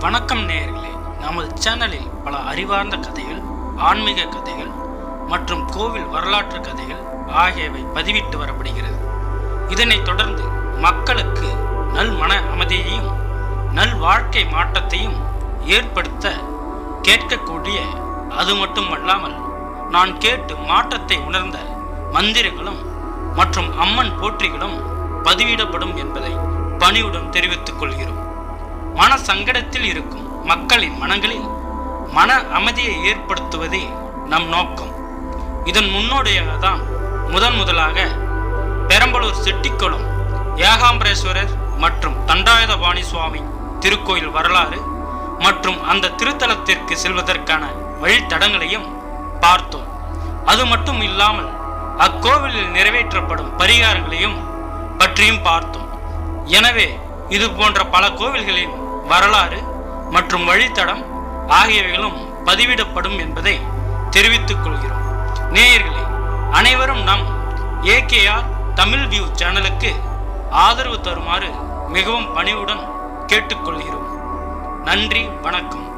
வணக்கம் நேயர்களே. நமது சேனலில் பல அறிவார்ந்த கதைகள் ஆன்மீக கதைகள் மற்றும் கோவில் வரலாற்று கதைகள் ஆகியவை பதிவிட்டு வரப்படுகிறது. இதனைத் தொடர்ந்து மக்களுக்கு நல் மன அமைதியையும் நல் வாழ்க்கை மாற்றத்தையும் ஏற்படுத்த கேட்கக்கூடிய அது மட்டுமல்லாமல் நான் கேட்டு மாற்றத்தை உணர்ந்த மந்திரங்களும் மற்றும் அம்மன் போற்றிகளும் பதிவிடப்படும் என்பதை பணியுடன் தெரிவித்துக் கொள்கிறோம். மன சங்கடத்தில் இருக்கும் மக்களின் மனங்களில் மன அமைதியை ஏற்படுத்துவதே நம் நோக்கம். இதன் முன்னோடியாக தான் முதன் முதலாக பெரம்பலூர் செட்டிக்குளம் ஏகாம்பரேஸ்வரர் மற்றும் தண்டாயுதபாணி சுவாமி திருக்கோயில் வரலாறு மற்றும் அந்த திருத்தலத்திற்கு செல்வதற்கான வழித்தடங்களையும் பார்த்தோம். அது மட்டும் இல்லாமல் அக்கோவிலில் நிறைவேற்றப்படும் பரிகாரங்களையும் பற்றியும் பார்த்தோம். எனவே இது போன்ற பல கோவில்களின் வரலாறு மற்றும் வழித்தடம் ஆகியவைகளும் பதிவிடப்படும் என்பதை தெரிவித்துக் கொள்கிறோம். நேயர்களே அனைவரும் நம் ஏகேஆர் தமிழ் வியூ சேனலுக்கு ஆதரவு தருமாறு மிகவும் பணிவுடன் கேட்டுக்கொள்கிறோம். நன்றி வணக்கம்.